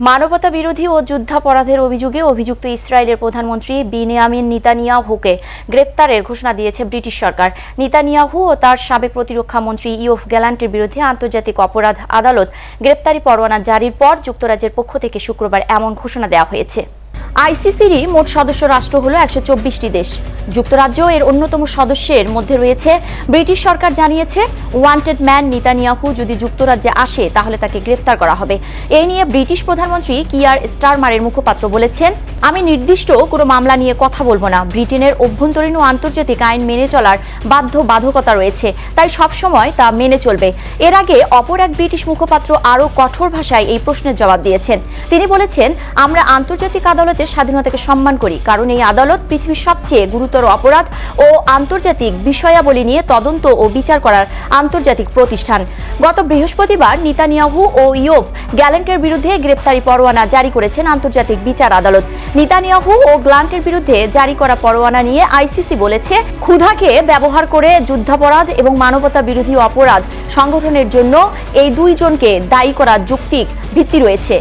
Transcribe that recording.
মানবতা বিরোধী ও যুদ্ধাপরাধের অভিযোগে অভিযুক্ত ইসরায়েলের প্রধানমন্ত্রী বিনিয়ামিন নিতানিয়াহুকে গ্রেপ্তারের ঘোষণা দিয়েছে ব্রিটিশ সরকার। নিতানিয়াহু ও তার সাবেক প্রতিরক্ষা মন্ত্রী ইউফ গ্যালান্টের বিরুদ্ধে আন্তর্জাতিক অপরাধ আদালত গ্রেপ্তারি পরোয়ানা জারির পর যুক্তরাজ্যের পক্ষ থেকে শুক্রবার এমন ঘোষণা দেওয়া হয়েছে। আইসিসিরই মোট সদস্য রাষ্ট্র হল একশো চব্বিশটি দেশ। যুক্তরাজ্য এর অন্যতম সদস্যের মধ্যে রয়েছে ব্রিটিশ সরকার জানিয়েছে ওয়ান্টেড ম্যান নিতানিয়াহু যদি যুক্তরাজ্যে আসে, তাহলে তাকে গ্রেপ্তার করা হবে। এই নিয়ে ব্রিটিশ প্রধানমন্ত্রী কিয়ার স্টারমারের মুখপাত্র বলেছেন, আমি নির্দিষ্ট কোনো মামলা নিয়ে কথা বলব না। ব্রিটেনের অভ্যন্তরীণ ও আন্তর্জাতিক আইন মেনে চলার বাধ্য বাধকতা রয়েছে, তাই সবসময় তা মেনে চলবে। এর আগে অপর এক ব্রিটিশ মুখপাত্র আরও কঠোর ভাষায় এই প্রশ্নের জবাব দিয়েছেন। তিনি বলেছেন, আমরা আন্তর্জাতিক আদালতের স্বাধীনতাকে সম্মান করি। কারণ এই আদালত পৃথিবীর সবচেয়ে গুরুতর অপরাধ ও আন্তর্জাতিক বিষয়াবলী নিয়ে তদন্ত ও বিচার করার আন্তর্জাতিক প্রতিষ্ঠান। গত বৃহস্পতিবার নিতানিয়াহু ও ইয়োভ গ্যালেন্টের বিরুদ্ধে গ্রেপ্তারি পরোয়ানা জারি করেছেন আন্তর্জাতিক বিচার আদালত। নিতানিয়াহু ও গ্লান্টের বিরুদ্ধে জারি করা পরোয়ানা নিয়ে আইসিসি বলেছে, ক্ষুধাকে ব্যবহার করে যুদ্ধাপরাধ এবং মানবতা বিরোধী অপরাধ সংগঠনের জন্য এই দুইজনকে দায়ী করার যৌক্তিক ভিত্তি রয়েছে।